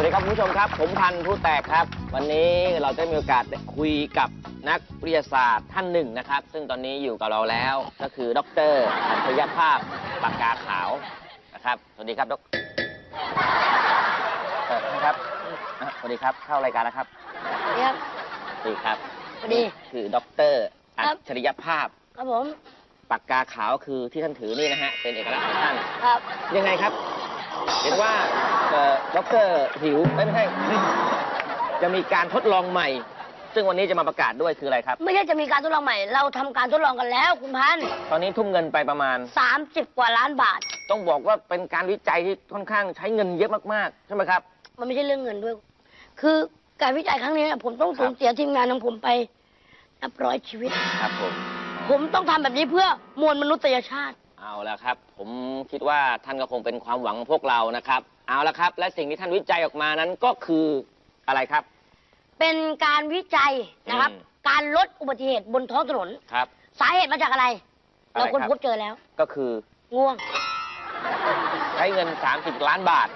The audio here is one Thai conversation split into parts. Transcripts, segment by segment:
วัสดีครับคุณผู้ชมครับ ผมพันธุ์ผู้แตกครับ วันนี้เราจะมีโอกาสได้คุยกับนักวิทยาศาสตร์ท่านหนึ่งนะครับ ซึ่งตอนนี้อยู่กับเราแล้วก็คือดรอัจฉริยภาพปากกาขาวนะครับ สวัสดีครับดรเออครับอะสวัสดีครับเข้ารายการแล้วครับครับ สวัสดีครับสวัสดี นี่คือดรอัครับจฉริยภาพครับผมปากกาขาวคือที่ท่านถือนี่นะฮะเป็นเอกลักษณ์ของท่าน ครับ ยังไงครับ เห็นว่าเอ่อดรหิวเอ้ยไม่ใช่ จะมีการทดลองใหม่ ซึ่งวันนี้จะมาประกาศด้วยคืออะไรครับ ไม่ใช่จะมีการทดลองใหม่ เราทำการทดลองกันแล้วคุณพันธุ์ตอนนี้ทุ่มเงินไปประมาณ สามสิบกว่าล้านบาท ต้องบอกว่าเป็นการวิจัยที่ค่อนข้างใช้เงินเยอะมากๆ ใช่ไหมครับ มันไม่ใช่เรื่องเงินด้วย คือการวิจัยครั้งนี้ผมต้องสูญเสียทีมงานของผมไปนับร้อยชีวิต ครับผม ผมต้องทำแบบนี้เพื่อมวลมนุษยชาติ เอาละครับ ผมคิดว่าท่านก็คงเป็นความหวังของพวกเรานะครับ เอาละครับ และสิ่งที่ท่านวิจัยออกมานั้นก็คืออะไรครับ เป็นการวิจัยนะครับ อืม การลดอุบัติเหตุบนท้องถนน ครับ สาเหตุมาจากอะไร อะไรเราคนครับ พบเจอแล้ว ก็คือง่วง ใช้เงิน 30 ล้านบาท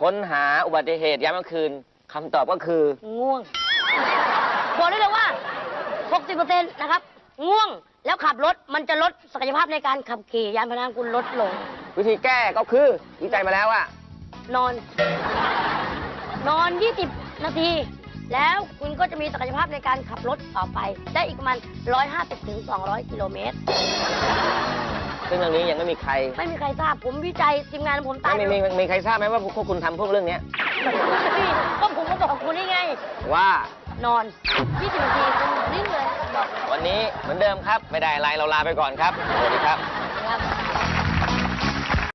ค้นหาอุบัติเหตุยามกลางคืนคำตอบก็คือ ง่วง บอกได้เลยว่า 60%นะครับ ง่วงแล้วขับรถมันจะลดศักยภาพในการขับขี่ยานพาหนะคุณลดลง วิธีแก้ก็คือวิจัยมาแล้วว่านอน นอน 20 นาที แล้วคุณก็จะมีศักยภาพในการขับรถต่อไป ได้อีกประมาณ 150ถึง200 กิโลเมตร ซึ่งเรื่องนี้ยังไม่มีใครไม่มีใครทราบผมวิจัยทีมงานผมตายไม่มีมีมีใครทราบไหมว่าพวกคุณทำพวกเรื่องเนี้ยนี่ก็ผมก็บอกคุณนี่ไง ว่า นอน 20 นาทีคุณนิ่ง เลยวันนี้เหมือนเดิมครับ ไม่ได้อะไรเราลาไปก่อนครับ สวัสดีครับ